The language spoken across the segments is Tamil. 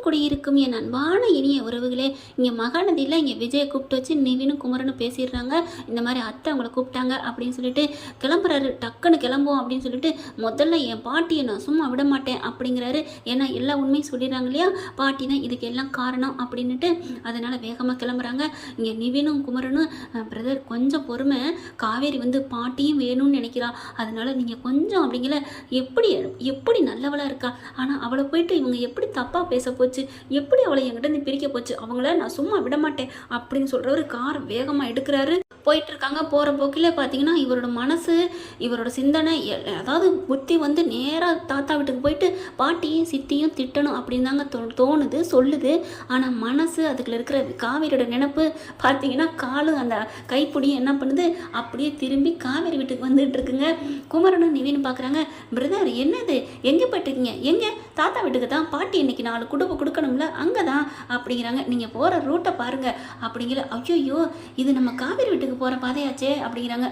உலகத்தில் குடியிருக்கும் என் அன்பான இனிய உறவுகளே இங்கே மகாநதியில் இங்கே விஜயை கூப்பிட்டு வச்சு நிவினும் குமரனும் பேசிடுறாங்க. இந்த மாதிரி அத்தை அவங்கள கூப்பிட்டாங்க அப்படின்னு சொல்லிட்டு கிளம்புறாரு டக்குன்னு கிளம்புவோம் அப்படின்னு சொல்லிட்டு முதல்ல என் பாட்டியை நான் சும்மா விட மாட்டேன் அப்படிங்கிறாரு. ஏன்னா எல்லா உண்மையும் சொல்லிடுறாங்க இல்லையா? பாட்டி தான் இதுக்கு எல்லாம் காரணம் அப்படின்னுட்டு அதனால் வேகமாக கிளம்புறாங்க. இங்கே நிவினும் குமரனும் பிரதர் கொஞ்சம் பொறுமை காவேரி வந்து பாட்டியும் வேணும்னு நினைக்கிறா. அதனால் நீங்கள் கொஞ்சம் அப்படிங்கிற எப்படி எப்படி நல்லவளாக இருக்கா? ஆனால் அவளை போயிட்டு இவங்க எப்படி தப்பாக பேச போச்சு எப்படி அவளை என்கிட்ட இருந்து பிரிக்க போச்சு? அவங்கள நான் சும்மா விட மாட்டேன் அப்படின்னு சொல்கிறவர் கார் வேகமாக எடுக்கிறாரு. போயிட்டுருக்காங்க. போகிற போக்கில் பார்த்தீங்கன்னா இவரோட மனசு இவரோட சிந்தனை எ- அதாவது புத்தி வந்து நேராக தாத்தா வீட்டுக்கு போயிட்டு பாட்டியும் சித்தியும் திட்டணும் அப்படின்னு தாங்க தோ தோணுது சொல்லுது. ஆனால் மனசு அதுக்குள்ள இருக்கிற காவேரியோட நினப்பு பார்த்தீங்கன்னா காலு அந்த கைப்பிடியும் என்ன பண்ணுது? அப்படியே திரும்பி காவேரி வீட்டுக்கு வந்துட்டு இருக்குங்க குமரனும் நிவின்னு பார்க்குறாங்க பிரதர் என்னது? எங்கே போயிட்டுருக்கீங்க? எங்கே? தாத்தா வீட்டுக்கு தான்? பாட்டி இன்னைக்கு நாலு குடும்பம் கொடுக்கணும்ல அங்கே தான் அப்படிங்கிறாங்க. நீங்கள் போகிற ரூட்டை பாருங்கள் அப்படிங்கிற ஐயோ இது நம்ம காவேரி வீட்டுக்கு போகிற பாதையாச்சே அப்படிங்கிறாங்க.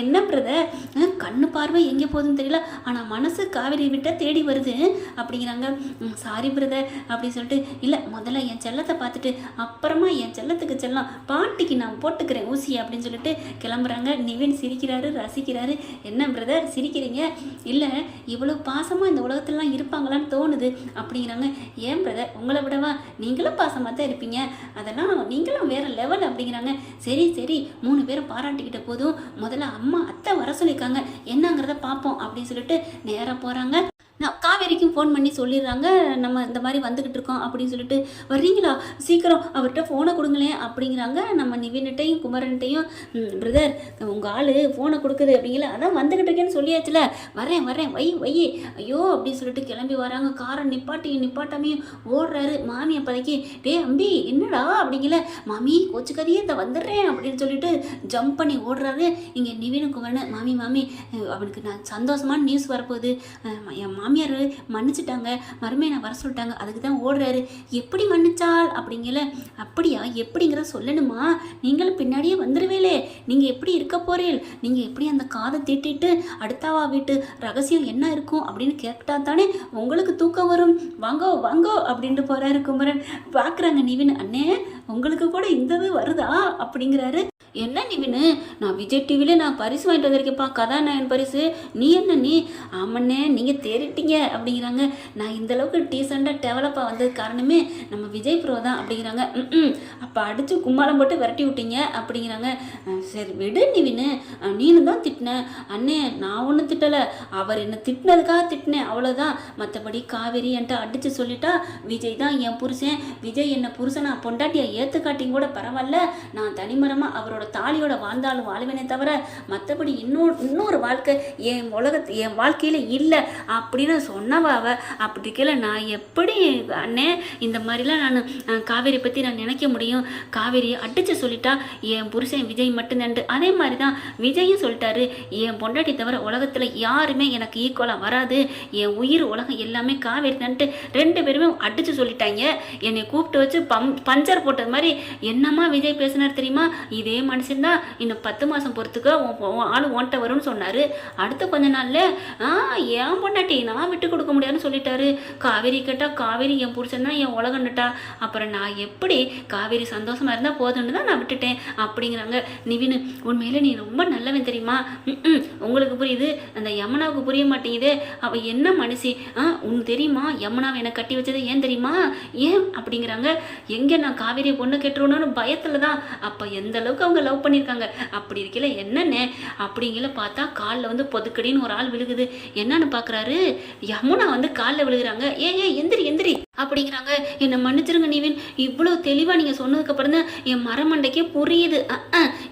என்ன பிரதர் கண்ணு பார்வை எங்கே போகுதுன்னு தெரியல. ஆனால் மனசு காவேரி விட்ட தேடி வருது அப்படிங்கிறாங்க. சாரி பிரதர் அப்படின்னு சொல்லிட்டு இல்லை முதல்ல என் செல்லத்தை பார்த்துட்டு அப்புறமா என் செல்லத்துக்கு செல்லம் பாட்டிக்கு நான் போட்டுக்கிறேன் ஊசி அப்படின்னு சொல்லிட்டு கிளம்புறாங்க. நிவின் சிரிக்கிறாரு ரசிக்கிறாரு. என்ன பிரதர் சிரிக்கிறீங்க? இல்லை இவ்வளோ பாசமாக இந்த உலகத்துலலாம் இருப்பாங்களான்னு தோணுது அப்படிங்கிறாங்க. ஏன் பிரதர் உங்களை விடவா? நீங்களும் பாசமாக தான் இருப்பீங்க. அதெல்லாம் நீங்களும் வேறு லெவல் அப்படிங்கிறாங்க. சரி சரி மூணு பேரும் பாராட்டிக்கிட்ட போதும் முதல்ல அம்மா அத்தை வர சொல்லியிருக்காங்க. என்னங்கிறத பார்ப்போம் அப்படின்னு சொல்லிட்டு நேராக போகிறாங்க காவேரிக்கும் ஃபோன் பண்ணி சொல்லிடுறாங்க நம்ம இந்த மாதிரி வந்துக்கிட்டு இருக்கோம் அப்படின்னு சொல்லிட்டு வர்றீங்களா? சீக்கிரம் அவர்கிட்ட ஃபோனை கொடுங்களேன் அப்படிங்கிறாங்க. நம்ம நிவின்கிட்டையும் குமரன்ட்டையும் பிரதர் உங்கள் ஆள் ஃபோனை கொடுக்குது அப்படிங்கல. அதான் வந்துக்கிட்டு இருக்கேன்னு சொல்லியாச்சுல. வரேன் வரேன். வை வை ஐயோ அப்படின்னு சொல்லிட்டு கிளம்பி வராங்க. காரை நிப்பாட்டி நிப்பாட்டாமையும் ஓடுறாரு. மாமி அப்போதைக்கு டே அம்பி என்னடா? அப்படிங்கல. மாமி கோச்சுக்கதையே இந்த வந்துடுறேன் அப்படின்னு சொல்லிட்டு ஜம்ப் பண்ணி ஓடுறாரு. இங்கே நிவினு குமரன் மாமி மாமி அவனுக்கு நான் சந்தோஷமான நியூஸ் வரப்போகுது. என் மாமியார் மன்னிச்சிட்டாங்க மறுமையை நான் வர சொல்லிட்டாங்க அதுக்கு தான் ஓடுறாரு. எப்படி மன்னிச்சாள் அப்படிங்கல அப்படியா எப்படிங்கிறத சொல்லணுமா? நீங்களும் பின்னாடியே வந்துடுவேலே நீங்கள் எப்படி இருக்க போறீள்? நீங்கள் எப்படி அந்த காதை தீட்டிட்டு அடுத்தாவா வீட்டு ரகசியம் என்ன இருக்கும் அப்படின்னு கேட்டால் தானே உங்களுக்கு தூக்கம் வரும். வாங்கோ வாங்கோ அப்படின்ட்டு போறாரு குமரன். பார்க்குறாங்க நிவின் அண்ணே உங்களுக்கு கூட இந்த இது வருதா? அப்படிங்கிறாரு. என்ன நிவினு? நான் விஜய் டிவில நான் பரிசு வாங்கிட்டு வந்திருக்கேன்ப்பா கதாநாயகன் பரிசு. நீ என்ன நீ? ஆமண்ணே நீங்கள் தேறிட்டீங்க அப்படிங்கிறாங்க. நான் இந்த அளவுக்கு டீசெண்டாக டெவலப்பாக வந்தது காரணமே நம்ம விஜய் ப்ரோ தான் அப்படிங்கிறாங்க. அப்போ அடித்து கும்மாளம் போட்டு விரட்டி விட்டீங்க அப்படிங்கிறாங்க. சரி விடு நிவினு. அஹ் நீனு தான் திட்டின. அண்ணே நான் ஒன்றும் திட்டலை. அவர் என்னை திட்டினதுக்காக திட்டினேன். அவ்வளோதான் மற்றபடி காவேரி என்கிட்ட அடித்து சொல்லிட்டா விஜய் தான் என் புருஷன். விஜய் என்னை புருஷனா பொண்டாட்டியை ஏற்றுக்காட்டியும் கூட பரவாயில்ல. நான் தனிமரமாக அவரோட தாலியோட வாழ்ந்தாலும் வாழ்வேனே தவிர மற்றபடி இன்னொரு இன்னொரு வாழ்க்கை என் உலகத்து என் வாழ்க்கையில் இல்லை அப்படின்னு சொன்னவாவ அப்படி இருக்கல நான் எப்படி அண்ணே இந்த மாதிரிலாம் நான் காவேரி பற்றி நான் நினைக்க முடியும். காவேரி அடித்து சொல்லிட்டா என் புருஷன் விஜய் மட்டும்தான் அதே மாதிரி தான் விஜயும் சொல்லிட்டாரு. என் பொண்டாட்டி தவிர உலகத்தில் யாருமே எனக்கு ஈக்குவலாக வராது. என் உயிர் உலகம் எல்லாமே காவேரி தான்ட்டு ரெண்டு பேருமே அடித்து சொல்லிட்டாங்க. என்னை கூப்பிட்டு வச்சு பம் பஞ்சர் போட்டது மாதிரி என்னம்மா விஜய் பேசினார் தெரியுமா? இதே மாதிரி மனுஷன்தான் இன்னும் பத்து மாதம் பொறுத்துக்க உன் ஆள் ஓன்ட்ட வரும்னு சொன்னார். அடுத்த கொஞ்ச நாளில் ஆ ஏன் பொண்டாட்டி நான் விட்டு கொடுக்க முடியாதுன்னு சொல்லிட்டாரு. காவேரி கேட்டால் காவேரி என் புருஷன் தான் என் உலகண்டுட்டா அப்புறம் நான் எப்படி காவேரி சந்தோஷமாக இருந்தால் போதும்னு தான் நான் விட்டுட்டேன் அப்படிங்கிறாங்க. நிவின் உண்மையில நீ ரொம்ப நல்லவன் தெரியுமா? ம் உங்களுக்கு புரியுது. அந்த யமுனாவுக்கு புரிய மாட்டேங்குது. அவள் என்ன மனுஷி? ஆ உன் தெரியுமா? யமுனாவை என்னை கட்டி வச்சது ஏன் தெரியுமா? ஏன்? அப்படிங்கிறாங்க. எங்கே நான் காவேரி பொண்ணு கெட்டுருணும்னு பயத்தில் தான் அப்போ எந்த அளவுக்கு அவங்க லவ் பண்ணியிருக்காங்க அப்படி இருக்கல என்னென்ன அப்படிங்கிற பார்த்தா காலில் வந்து பொதுக்கடின்னு ஒரு ஆள் விழுகுது. என்னன்னு பார்க்குறாரு யமுனா வந்து காலில் விழுகுறாங்க. ஏ ஏ எந்திரி எந்திரி. அப்படிங்கிறாங்க. என்னை மன்னிச்சிருங்க நீவின். இவ்வளோ தெளிவாக நீங்கள் சொன்னதுக்கப்புறம் தான் என் மரமண்டைக்கே புரியுது.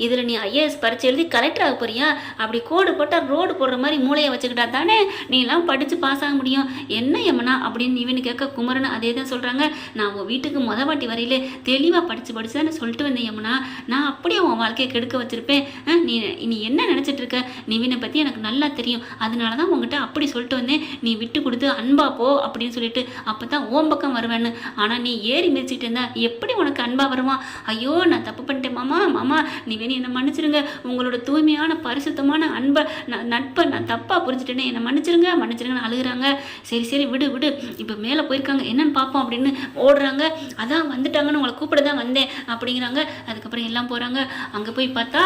இதில் நீ ஐஏஎஸ் பரிச்சை எழுதி கலெக்டர் ஆக போறியா? அப்படி கோடு போட்டால் ரோடு போடுற மாதிரி மூளையை வச்சுக்கிட்டா தானே? நீ எல்லாம் படித்து பாஸ் ஆக முடியும். என்ன யமுனா? அப்படின்னு நீவின் கேட்க குமரன் அதே தான் சொல்கிறாங்க நான் உன் வீட்டுக்கு முத வாட்டி வரையிலே தெளிவாக படித்து படித்து தானே சொல்லிட்டு வந்தேன் யமுனா. நான் அப்படியே உன் உன் வாழ்க்கையை கெடுக்க வச்சிருப்பேன். நீ நீ என்ன நினச்சிட்டு இருக்க? நிவினை பற்றி எனக்கு நல்லா தெரியும். அதனால தான் உங்ககிட்ட அப்படி சொல்லிட்டு வந்தேன். நீ விட்டு கொடுத்து அன்பா போ அப்படின்னு சொல்லிட்டு அப்போ தான் ஓம்பக்கம் வருவேன்னு. ஆனால் நீ ஏறி மிதிச்சிட்டு இருந்தா எப்படி உனக்கு அன்பா வருமா? ஐயோ நான் தப்பு பண்ணிட்டேன் மாமா. மாமா நீ வேணி என்னை மன்னிச்சிருங்க. உங்களோட தூய்மையான பரிசுத்தமான அன்பை நான் நட்பை நான் தப்பாக புரிஞ்சுட்டேனே. என்னை மன்னிச்சிருங்க மன்னிச்சிருங்கன்னு அழுகுறாங்க. சரி சரி விடு விடு. இப்போ மேலே போயிருக்காங்க. என்னன்னு பார்ப்போம் அப்படின்னு ஓடுறாங்க. அதான் வந்துட்டாங்கன்னு உங்களை கூப்பிட தான் வந்தேன் அப்படிங்கிறாங்க. அதுக்கப்புறம் எல்லாம் போகிறாங்க அங்கே போய் பார்த்தா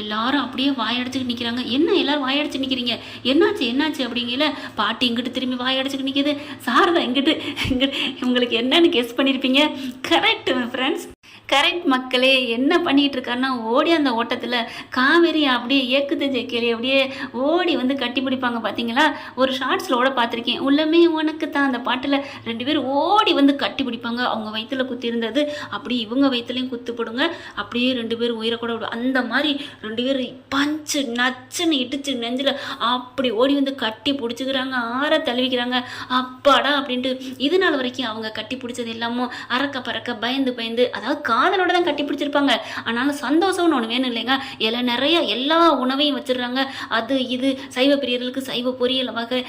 எல்லாரும் அப்படியே வாயடிச்சுக்கிட்டு நிற்கிறாங்க என்ன எல்லாரும் வாயடிச்சு நிற்கிறீங்க என்னாச்சு என்னாச்சு அப்படிங்கல பாட்டி இங்கிட்டு திரும்பி வாயடிச்சுக்கிட்டு நிற்கிது சாரதா இங்கிட்டு இங்கிட்டு உங்களுக்கு என்னன்னு கெஸ் பண்ணியிருப்பீங்க கரெக்ட் ஃப்ரெண்ட்ஸ் கரெக்ட் மக்களே என்ன பண்ணிட்டு இருக்காருன்னா ஓடி அந்த ஓட்டத்தில் காவேரி அப்படியே இயக்குது ஜெயக்கேலி. அப்படியே ஓடி வந்து கட்டி பிடிப்பாங்க பார்த்தீங்களா ஒரு ஷார்ட்ஸில் ஓட பார்த்துருக்கேன் உள்ளமே உனக்கு தான். அந்த பாட்டில் ரெண்டு பேரும் ஓடி வந்து கட்டி பிடிப்பாங்க. அவங்க வயிற்றுல குத்திருந்தது அப்படி இவங்க வயிற்றுலையும் குத்துப்படுங்க அப்படியே ரெண்டு பேரும் உயிரை கூட விடும் அந்த மாதிரி ரெண்டு பேரும் பஞ்சு நச்சுன்னு இடிச்சு நெஞ்சில் அப்படி ஓடி வந்து கட்டி பிடிச்சிக்கிறாங்க. ஆற தழுவிக்கிறாங்க. அப்பாடா அப்படின்ட்டு. இது நாள் வரைக்கும் அவங்க கட்டி பிடிச்சது எல்லாமும் அறக்க பறக்க பயந்து பயந்து அதாவது காதலோட தான் கட்டி பிடிச்சிருப்பாங்க. ஆனாலும் சந்தோஷம்னு ஒன்று வேணும் இல்லைங்க? எல்லாம் நிறைய எல்லா உணவையும் வச்சிடுறாங்க. அது இது சைவ பிரியர்களுக்கு சைவ பொரியல் வகை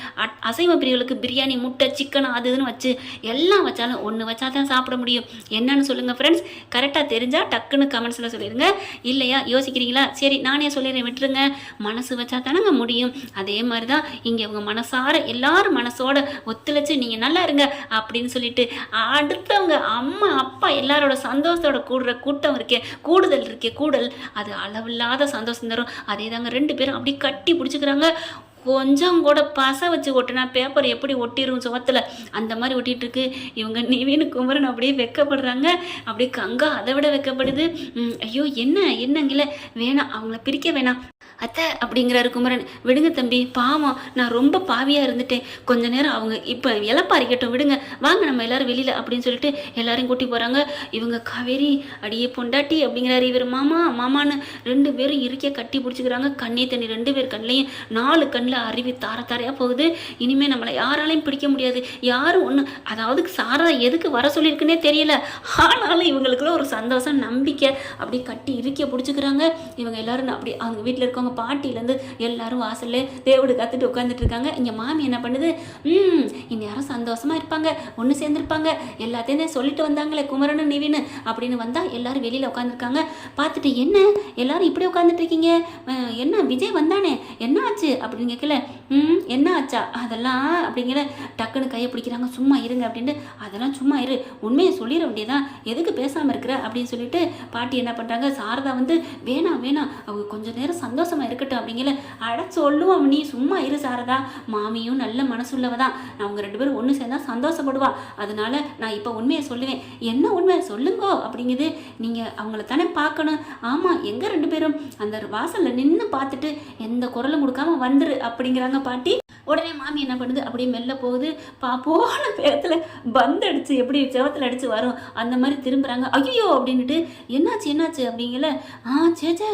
அசைவ பிரியர்களுக்கு பிரியாணி முட்டை சிக்கன் அது இதுன்னு வச்சு எல்லாம் வச்சாலும் ஒன்று வச்சா தான் சாப்பிட முடியும். என்னன்னு சொல்லுங்கள் ஃப்ரெண்ட்ஸ் கரெக்டாக தெரிஞ்சால் டக்குன்னு கமெண்ட்ஸில் சொல்லிடுங்க. இல்லையா? யோசிக்கிறீங்களா? சரி நானே சொல்லிடுறேன் விட்டுருங்க. மனசு வச்சா தானங்க முடியும். அதே மாதிரி தான் இங்கே இவங்க மனசார எல்லாரும் மனசோட ஒத்துழைச்சு நீங்கள் நல்லா இருங்க அப்படின்னு சொல்லிட்டு அடுத்தவங்க அம்மா அப்பா எல்லாரோட சந்தோஷத்தோட கூடுற கூட்டம் இருக்கே கூடுதல் இருக்கே கூடல். அது அளவில்லாத சந்தோஷம் தரும். அதே தாங்க ரெண்டு பேரும் அப்படி கட்டி பிடிச்சிக்கிறாங்க. கொஞ்சம் கூட பச வச்சு ஒட்டினா பேப்பர் எப்படி ஒட்டிரும் சுவத்தில் அந்த மாதிரி ஒட்டிகிட்டு இருக்கு இவங்க நிவீன் குமரன் அப்படியே வெக்கப்படுறாங்க. அப்படியே கங்கா அதை விட வெக்கப்படுது. ஐயோ என்ன என்னங்கில? வேணாம் அவங்கள பிரிக்க வேணாம். அத்தை அப்படிங்கிறாரு குமரன். விடுங்க தம்பி பாவம் நான் ரொம்ப பாவியாக இருந்துட்டேன். கொஞ்ச நேரம் அவங்க இப்போ இலப்பாரிக்கட்டும் விடுங்க. வாங்க நம்ம எல்லாரும் வெளியில் அப்படின்னு சொல்லிட்டு எல்லாரையும் கூட்டி போகிறாங்க இவங்க காவேரி அடியே பொண்டாட்டி அப்படிங்கிறாரு இவர் மாமா மாமான்னு ரெண்டு பேரும் இறுக்கிய கட்டி பிடிச்சிக்கிறாங்க. கண்ணே தண்ணி ரெண்டு பேர் கண்ணிலையும் நாலு கண்ணில் அருவி தார தாரையாக போகுது. இனிமேல் நம்மளை யாராலையும் பிடிக்க முடியாது. யாரும் ஒன்று அதாவது சாரதா எதுக்கு வர சொல்லியிருக்குன்னே தெரியல. ஆனாலும் இவங்களுக்குள்ள ஒரு சந்தோஷம் நம்பிக்கை அப்படி கட்டி இறுக்கிய பிடிச்சிக்கிறாங்க. இவங்க எல்லாரும் அப்படி அவங்க வீட்டில் இருக்கவங்க பாட்டிலேருந்து எல்லாரும் வாசல்ல தேவடு கத்துட்டு உட்காந்துட்டு இருக்காங்க இங்கே மாமி என்ன பண்ணுது? ம் இந்நேரம் சந்தோஷமா இருப்பாங்க. ஒன்று சேர்ந்துருப்பாங்க. எல்லாத்தையும் சொல்லிட்டு வந்தாங்களே குமரனு நிவின்னு அப்படின்னு வந்தால் எல்லாரும் வெளியில் உட்காந்துருக்காங்க பார்த்துட்டு என்ன? எல்லாரும் இப்படி உட்காந்துட்டு இருக்கீங்க என்ன? விஜய் வந்தானே? என்ன ஆச்சு? அப்படின்னு கேட்கல. ம் என்ன ஆச்சா? அதெல்லாம் அப்படிங்கிற டக்குன்னு கையை பிடிக்கிறாங்க. சும்மா இருங்க அப்படின்ட்டு அதெல்லாம் சும்மா இரு. உண்மையை சொல்லிட வேண்டியதான் எதுக்கு பேசாமல் இருக்கிற? அப்படின்னு சொல்லிட்டு பாட்டி என்ன பண்ணுறாங்க சாரதா வந்து வேணாம் வேணாம். அவங்க கொஞ்சம் நேரம் சந்தோஷம் இருக்கட்டும் அப்படிங்கல அட சொல்லுவோம் நீ சும்மா இரு சாரதா. மாமியும் நல்ல மனசுள்ளவ தான் அவங்க ரெண்டு பேரும் ஒன்று சேர்ந்தா சந்தோஷப்படுவா. அதனால நான் இப்போ உண்மையை சொல்லுவேன். என்ன உண்மை? சொல்லுங்கோ அப்படிங்குது. நீங்கள் அவங்கள தானே பார்க்கணும். ஆமாம் எங்கே ரெண்டு பேரும்? அந்த வாசலில் நின்று பார்த்துட்டு எந்த குரலும் கொடுக்காம வந்துரு அப்படிங்கிறாங்க பாட்டி. உடனே மாமி என்ன பண்ணுது? அப்படியே மெல்ல போகுது. பா போன பேரத்தில் பந்து அடிச்சு எப்படி செவத்தில் அடிச்சு வரும். அந்த மாதிரி திரும்புகிறாங்க ஐயோ அப்படின்ட்டு என்னாச்சு என்னாச்சு? அப்படிங்கல. ஆ சே சே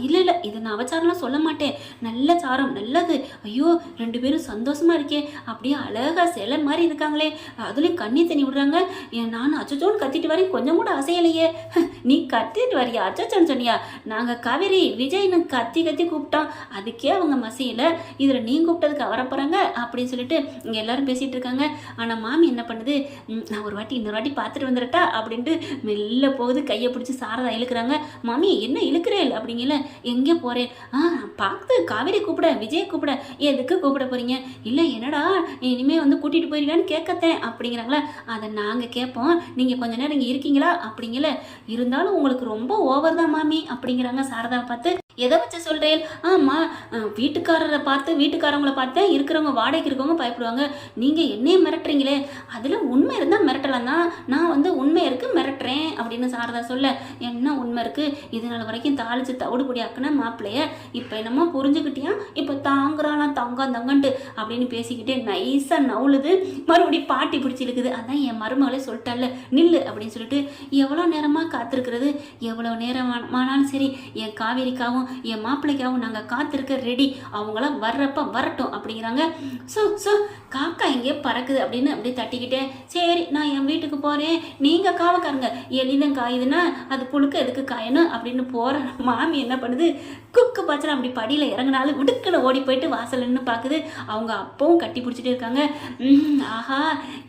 இல்லை இல்லை. இதை நான் அவச்சாரம்லாம் சொல்ல மாட்டேன். நல்ல சாரம் நல்லது. ஐயோ! ரெண்டு பேரும் சந்தோஷமா இருக்கே. அப்படியே அழகா சிலை மாதிரி இருக்காங்களே. அதுலேயும் கண்ணி தண்ணி விடுறாங்க. ஏன் நான் அச்சோன்னு கத்திட்டு வரேன். கொஞ்சம் கூட அசையலையே. நீ கத்திட்டு வரியா? அச்சோன்னு சொன்னியா? நாங்கள் கவிரி விஜய்னு கத்தி கத்தி கூப்பிட்டோம். அதுக்கே அவங்க மசையில். இதில் நீ கூப்பிட்டதுக்கு வர வரப்போகிறாங்க அப்படின்னு சொல்லிட்டு இங்கே எல்லோரும் பேசிகிட்டு இருக்காங்க. ஆனால் மாமி என்ன பண்ணுது? நான் ஒரு வாட்டி இன்னொரு வாட்டி பார்த்துட்டு வந்துடட்டா அப்படின்ட்டு மெல்ல போகுது. கையை பிடிச்சி சாரதா இழுக்கிறாங்க. மாமி என்ன இழுக்கிறேன் அப்படிங்கல. எங்கே போகிறேன் ஆ பார்த்து காவேரி கூப்பிட விஜய் கூப்பிட. எதுக்கு கூப்பிட போகிறீங்க இல்லை என்னடா இனிமேல் வந்து கூட்டிகிட்டு போயிருக்கான்னு கேட்கத்தேன் அப்படிங்கிறாங்களா? அதை நாங்கள் கேட்போம். நீங்கள் கொஞ்ச நேரம் இங்கே இருக்கீங்களா அப்படிங்கல. இருந்தாலும் உங்களுக்கு ரொம்ப ஓவர் தான் மாமி அப்படிங்கிறாங்க சாரதா பார்த்து. எதை வச்சு சொல்கிறேன் ஆமாம் வீட்டுக்காரரை பார்த்து வீட்டுக்காரவங்கள பார்த்து இருக்கிறவங்க வாடகைக்கு இருக்கவங்க பயப்படுவாங்க. நீங்கள் என்னையே மிரட்டுறீங்களே? அதில் உண்மை இருந்தால் மிரட்டலாம் தான் நான் வந்து உண்மை இருக்குது மிரட்டுறேன் அப்படின்னு சாரதா சொல்ல என்ன உண்மை இருக்குது இதனால் வரைக்கும் தாளிச்சு தவிடு பொடி ஆக்குன மாப்பிள்ளைய இப்போ என்னமோ புரிஞ்சுக்கிட்டியா? இப்போ தாங்குறானா தங்கம் தங்கன்ட்டு அப்படின்னு பேசிக்கிட்டே நைஸாக நவுளுது. மறுபடியும் பாட்டி பிடிச்சி இருக்குது அதான் என் மருமகளே சொல்லிட்டால நில்லு அப்படின்னு சொல்லிட்டு எவ்வளோ நேரமாக காத்திருக்கிறது? எவ்வளோ நேரம் ஆனாலும் சரி என் காவேரிக்காவும் என் மாப்பிள்ளைக்காவும் நாங்கள் காத்திருக்க ரெடி அவங்களாம் வர்றப்ப வரட்டும் அப்படிங்கிறாங்க. ஸோ ஸோ காக்கா எங்கேயோ பறக்குது அப்படின்னு அப்படியே தட்டிக்கிட்டே சரி நான் என் வீட்டுக்கு போகிறேன் நீங்கள் காவக்காருங்க எலிதான் காயுதுன்னா அது புழுக்க எதுக்கு காயணும் அப்படின்னு போகிற மாமி என்ன பண்ணுது? குக்கு பாய்ச்சல் அப்படி படியில் இறங்கினாலும் விடுக்கல ஓடி போயிட்டு வாசல் நின்று பார்க்குது அவங்க அப்பவும் கட்டி பிடிச்சிட்டே இருக்காங்க. ஆஹா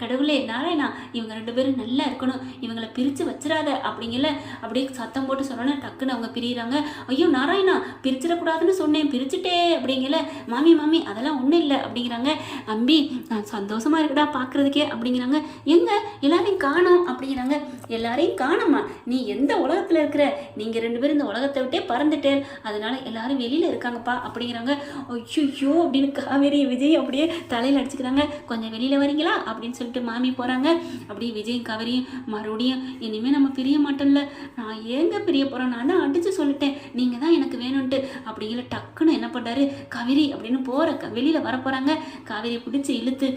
கடவுளே நாராயணா இவங்க ரெண்டு பேரும் நல்லா இருக்கணும். இவங்களை பிரித்து வச்சிடாத அப்படிங்கல. அப்படியே சத்தம் போட்டு சொன்னோன்னே டக்குன்னு அவங்க பிரியிறாங்க. ஐயோ நாராயண பிரிச்சிடக்கூடாதுன்னு சொன்னேன் பிரிச்சுட்டே அப்படிங்கல. மாமி மாமி அதெல்லாம் ஒன்றும் இல்லை அப்படிங்கிறாங்க. அம்பி நான் சந்தோஷமா இருக்குடா பார்க்கறதுக்கே அப்படிங்கிறாங்க. எங்கே? எல்லாரையும் காணோம் அப்படிங்கிறாங்க. எல்லாரையும் காணம்மா. நீ எந்த உலகத்தில் இருக்கிற? நீங்கள் ரெண்டு பேரும் இந்த உலகத்தை விட்டே பறந்துட்டேன். அதனால எல்லாரும் வெளியில் இருக்காங்கப்பா அப்படிங்கிறாங்க. ஐயோ அப்படின்னு காவேரி விஜய் அப்படியே தலையில் அடிச்சுக்கிறாங்க. கொஞ்சம் வெளியில் வரீங்களா? அப்படின்னு சொல்லிட்டு மாமி போகிறாங்க அப்படியே விஜயும் காவேரியும் மறுபடியும் இனிமேல் நம்ம பிரிய மாட்டோம்ல. நான் ஏங்க பிரிய போகிறோம் நான் தான் அடித்து சொல்லிட்டேன். நீங்கள் தான் எனக்கு வேணும்ன்ட்டு அப்படிங்கிற டக்குன்னு என்ன பண்ணுறாரு காவேரி அப்படின்னு போகிற வெளியில் வர போகிறாங்க காவேரியை பிடிச்சி இழுத்து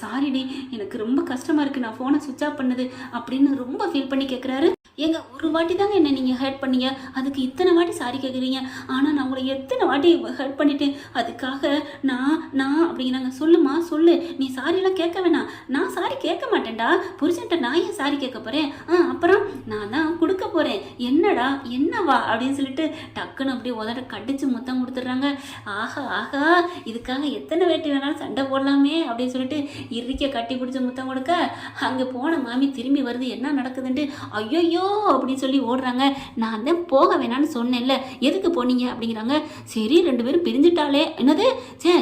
சாரிடி எனக்கு ரொம்ப கஷ்டமாக இருக்குது நான் ஃபோனை சுவிச் ஆஃப் பண்ணது. அப்படின்னு ரொம்ப ஃபீல் பண்ணி கேட்குறாரு ஏங்க ஒரு வாட்டி தாங்க என்ன நீங்கள் ஹர்ட் பண்ணீங்க. அதுக்கு இத்தனை வாட்டி சாரி கேட்குறீங்க ஆனால் நான் உங்களை எத்தனை வாட்டி ஹர்ட் பண்ணிட்டேன். அதுக்காக நான் நான் அப்படிங்கிறாங்க. சொல்லுமா சொல்லு. நீ சாரியெல்லாம் கேட்க வேணாம். நான் சாரி கேட்க மாட்டேன்டா. புருஷன்ட்ட நான் ஏன் சாரி கேட்க போகிறேன் ஆ அப்புறம் நான் தான் கொடுக்க போகிறேன் என்னடா என்னவா? அப்படின்னு சொல்லிட்டு டக்குன்னு அப்படியே உதட கடிச்சு முத்தம் கொடுத்துட்றாங்க. ஆஹா ஆஹா இதுக்காக எத்தனை வேட்டி வேணாலும் சண்டை போடலாமே அப்படின்னு சொல்லிட்டு இறுக்க கட்டி பிடிச்சி முத்தம் கொடுக்க அங்கே போன மாமி திரும்பி வருது. என்ன நடக்குதுன்ட்டு ஐயோ அப்படின்னு சொல்லி ஓடுறாங்க. நான் தான் போக வேணாம்னு சொன்னேன்ல. எதுக்கு போனீங்க? அப்படிங்கிறாங்க. சரி ரெண்டு பேரும் பிரிஞ்சுட்டாலே. என்னது? சே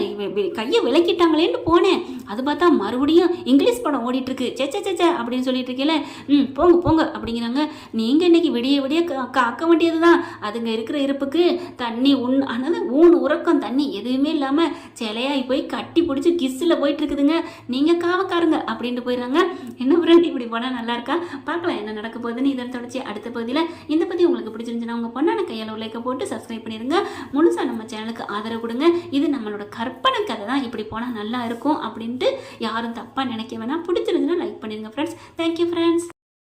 கையை விளக்கிட்டாங்களேன்னு போனேன். அது பார்த்தா மறுபடியும் இங்கிலீஷ் படம் ஓடிட்டு இருக்கு சே சே அப்படின்னு சொல்லிட்டு இருக்கேல ம் போங்க போங்க அப்படிங்கிறாங்க. நீங்க இன்னைக்கு விடிய விடிய காக்க வேண்டியது தான் அதுங்க இருக்கிற இருப்புக்கு தண்ணி உண் அதாவது ஊன் உறக்கம் தண்ணி எதுவுமே இல்லாமல் சிலையாகி போய் கட்டி பிடிச்சி கிஸ்ஸில் போயிட்டு இருக்குதுங்க நீங்கள் காவக்காருங்க அப்படின்ட்டு போயிடுறாங்க. என்ன ஃப்ரெண்ட் இப்படி போனால் நல்லா இருக்கா? பார்க்கலாம் என்ன நடக்க போகுதுன்னு இதை தொடர்ச்சி அடுத்த பகுதியில். இந்த பற்றி உங்களுக்கு பிடிச்சிருந்துச்சுன்னா உங்கள் பொண்ணான கையால் ஒரு போட்டு சப்ஸ்கிரைப் பண்ணிடுங்க. முழுசாக நம்ம சேனலுக்கு ஆதரவு கொடுங்க. இது நம்மளோட கற்பனை கதை தான். இப்படி போனால் நல்லா இருக்கும் அப்படின்னு அப்படின்ட்டு யாரும் தப்பாக நினைக்க வேணாம். பிடிச்சிருந்துன்னா லைக் பண்ணிடுங்க ஃப்ரெண்ட்ஸ் தேங்க்யூ ஃப்ரெண்ட்ஸ்